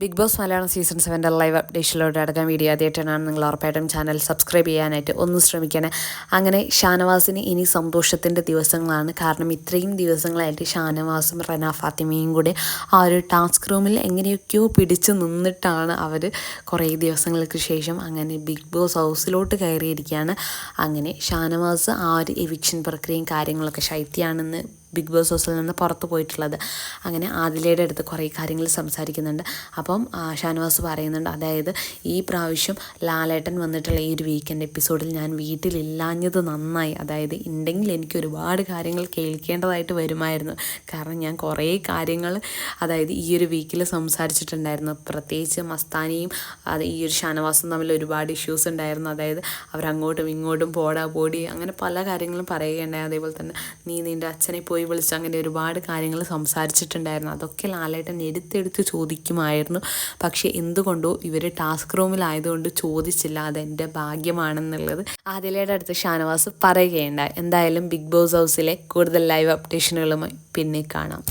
Big boss Malayalam season സെവന്റെ live അപ്ഡേഷനിലൂടെ അടക്കം വീഡിയോ ആദ്യമായിട്ടാണ് നിങ്ങൾ ഉറപ്പായിട്ടും ചാനൽ സബ്സ്ക്രൈബ് ചെയ്യാനായിട്ട് ഒന്ന് ശ്രമിക്കണേ. അങ്ങനെ ഷാനവാസിന് ഇനി സന്തോഷത്തിന്റെ ദിവസങ്ങളാണ്. കാരണം ഇത്രയും ദിവസങ്ങളായിട്ട് ഷാനവാസും റന ഫാത്തിമയും കൂടെ ആ ഒരു ടാസ്ക് റൂമിൽ എങ്ങനെയൊക്കെയോ പിടിച്ചു നിന്നിട്ടാണ് അവർ കുറേ ദിവസങ്ങൾക്ക് ശേഷം അങ്ങനെ ബിഗ് ബോസ് ഹൗസിലോട്ട് കയറിയിരിക്കുകയാണ്. അങ്ങനെ ഷാനവാസ് ആ ഒരു എവിക്ഷൻ പ്രക്രിയയും കാര്യങ്ങളൊക്കെ ശൈത്യാണെന്ന് ബിഗ് ബോസ് ഹൗസിൽ നിന്ന് പുറത്ത് പോയിട്ടുള്ളത്. അങ്ങനെ ആദിലയുടെ അടുത്ത് കുറേ കാര്യങ്ങൾ സംസാരിക്കുന്നുണ്ട്. അപ്പം ഷാനവാസ് പറയുന്നുണ്ട് അതായത് ഈ പ്രാവശ്യം ലാലേട്ടൻ വന്നിട്ടുള്ള ഈ ഒരു വീക്കെൻഡ് എപ്പിസോഡിൽ ഞാൻ വീട്ടിലില്ലാഞ്ഞത് നന്നായി. അതായത് ഉണ്ടെങ്കിൽ എനിക്ക് ഒരുപാട് കാര്യങ്ങൾ കേൾക്കേണ്ടതായിട്ട് വരുമായിരുന്നു. കാരണം ഞാൻ കുറേ കാര്യങ്ങൾ അതായത് ഈ ഒരു വീക്കിൽ സംസാരിച്ചിട്ടുണ്ടായിരുന്നു. പ്രത്യേകിച്ച് മസ്താനിയും അത് ഈ ഒരു ഷാനവാസും തമ്മിൽ ഒരുപാട് ഇഷ്യൂസ് ഉണ്ടായിരുന്നു. അതായത് അവരങ്ങോട്ടും ഇങ്ങോട്ടും പോടാ പോടി അങ്ങനെ പല കാര്യങ്ങളും പറയുകയുണ്ടായി. അതേപോലെ തന്നെ നീ നിന്റെ അച്ഛനെ പോയി പോയി വിളിച്ച് അങ്ങനെ ഒരുപാട് കാര്യങ്ങൾ സംസാരിച്ചിട്ടുണ്ടായിരുന്നു. അതൊക്കെ ലാലേട്ടൻ എടുത്തെടുത്ത് ചോദിക്കുമായിരുന്നു. പക്ഷേ എന്തുകൊണ്ടോ ഇവർ ടാസ്ക് റൂമിലായതുകൊണ്ട് ചോദിച്ചില്ല അതെന്റെ ഭാഗ്യമാണെന്നുള്ളത്. ആദിലയുടെ അടുത്ത് ഷാനവാസ് പറയുകയുണ്ടായി. എന്തായാലും ബിഗ് ബോസ് ഹൗസിലെ കൂടുതൽ ലൈവ് അപ്ഡേഷനുകളുമായി പിന്നെ കാണാം.